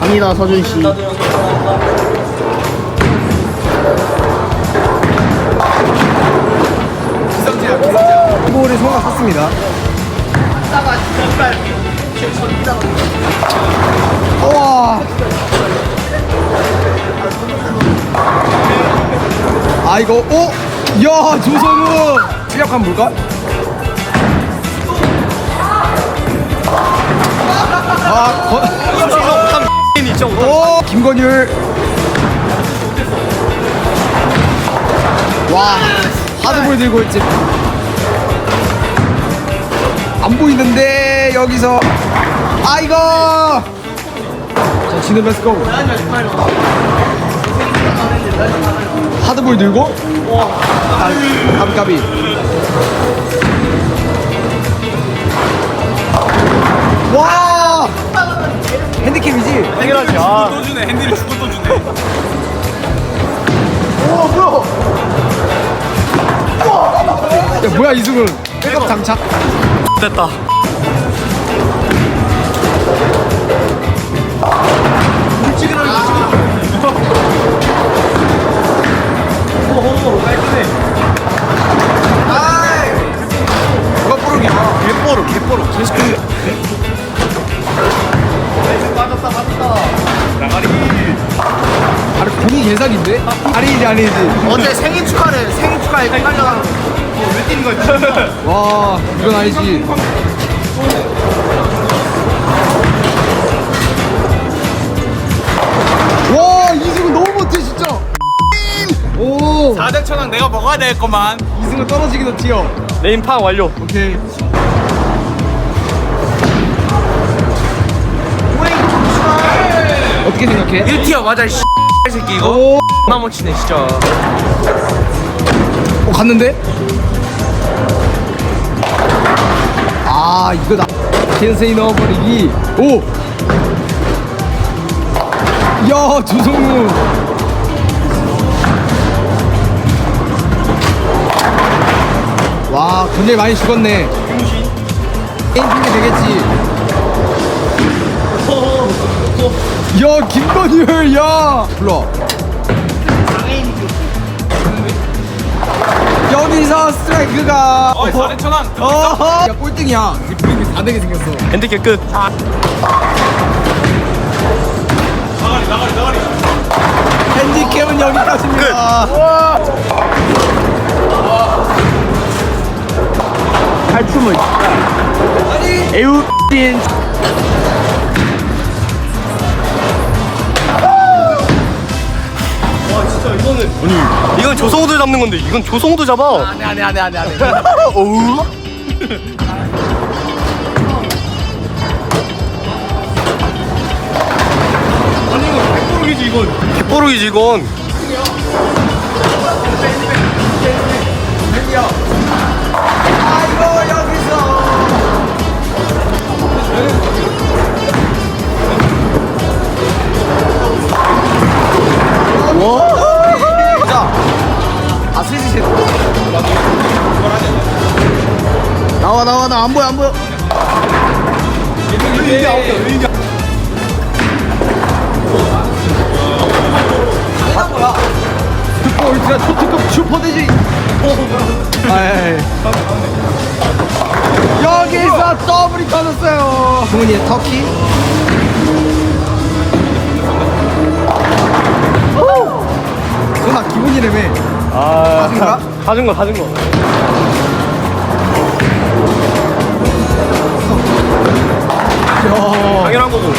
갑니다 서준 씨. 볼을 소가 샀습니다. 우와. 아 이거 오, 야 조성우 실력 한번 볼까? 아, 거, 오, 김건율. 와, 하드볼 들고 있지. 안 보이는데 여기서. 아 이거! 자 진우 렛츠고 하드볼 들고. 아, 까비 까비 와! 핸디캡이지? 해결하지. 아. 또 주네. 핸디를 주고 또 주네. 야? 뭐야 이승훈 백업 장착 됐다 개사기인데? 아니지 아니지. 어제 생일 축하를 생일 축하에 헷갈려가지고 왜 뛰는 거야? 와 이건 아니지. 와 이승훈 너무 못해 진짜. 오. 4대 천왕 내가 먹어야 되겠구만. 이승훈 떨어지기도 튀어 네임팡 완료. 오케이 어떻게 생각해? 1티어 맞아 이 새끼 이거. 오, 나 못치네 진짜. 어 갔는데? 아 이거 나 캔세이 넣어버리기. 오! 야 조성우 와 굉장히 많이 죽었네. 게임 핑계 되겠지 야 김건율 야! 불러. 여기서 스트라이크가. 어이 4대 천왕 어허. 야 꼴등이야. 이 브이비 다 되게 생겼어. 핸디캡 끝. 나가리 나가리 나가리. 핸디캡은 여기까지입니다. 탈춤을 아니. 에 우딘 이건 조성우도 잡는 건데 이건 조성우도 잡아. 안해 안해 안해 안해 안해 어우? 아니 이거 개뽀록이지 이건. 개뽀록이지 이건 나와 나와 나 안 보여 안 보여. 슈퍼 울트라 초특급 슈퍼돼지 아이. 여기서 더블이 터졌어요. 승훈이의 터키. 승훈아 기분이라며. 아 사준가? 사준 거 사준 거 당연한 거고.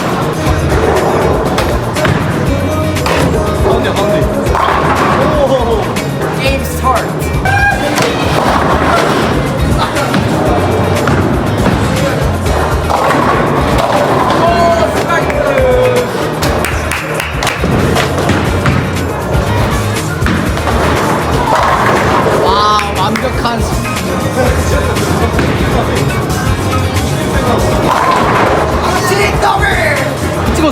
가운데 가운데. 게임 스타트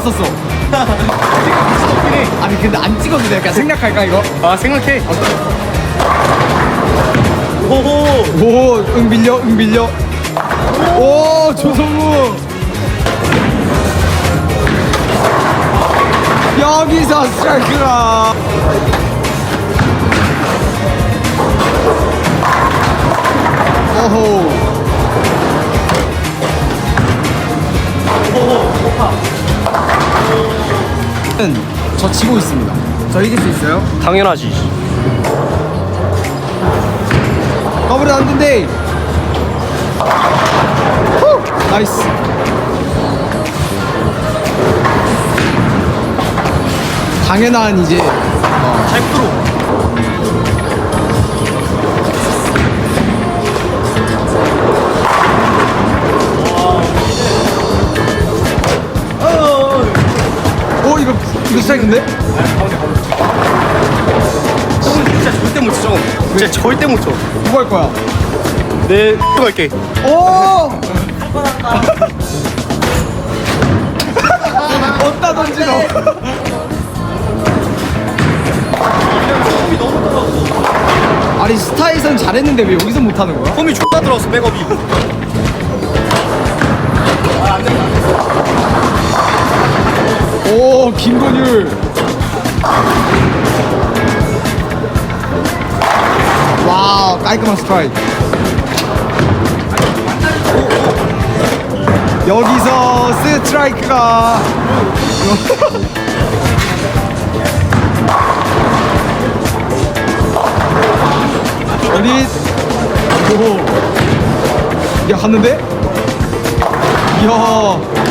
찍었었어 아니 근데 안 찍어도 돼 약간 생략할까 이거? 아 생각해 오, 응 밀려, 응 밀려. 오, 조성우. 여기서 스트라이크가. 오호. 저 지고 있습니다. 저 이길 수 있어요? 당연하지. 더블은 안 된대. 후! 나이스. 당연한 이제 어, 100%. 이거 이거 스트라이크인데? 진짜 절대 못 쳐. 진짜 절대 못 쳐. 누구 할 거야? 내 갈게. 오! 어디다 던지노? 아니 스타에선 잘했는데 왜 여기서 못하는 거야? 폼이 존나 들어왔어 백업이. 오 김건율 와우 깔끔한 스트라이크. 여기서 스트라이크가 어디? 오야 갔는데? 이야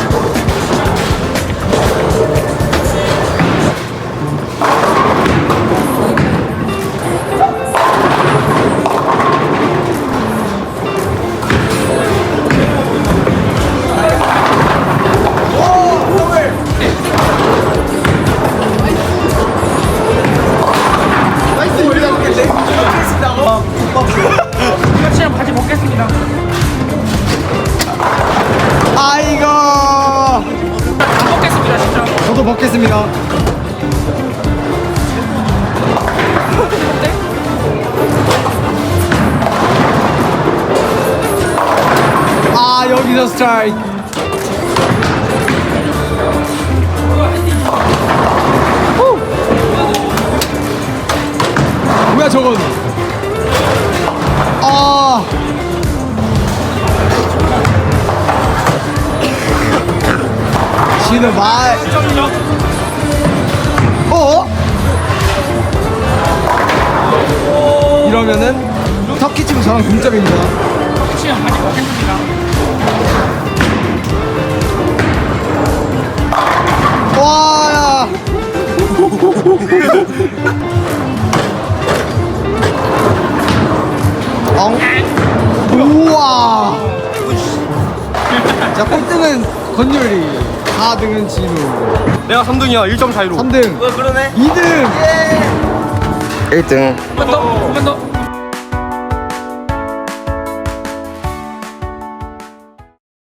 아이고. 먹겠습니다 진짜. 저도 먹겠습니다. 아 여기서 스트라이크. 후! 뭐야 저건 아 지는 말. 어? 이러면은 터키 치고 저랑 동점입니다 자 꼴등은 건율이 4등은 진우. 내가 3등이야. 1점 차이로. 3등. 어 그러네? 2등. 1등. 또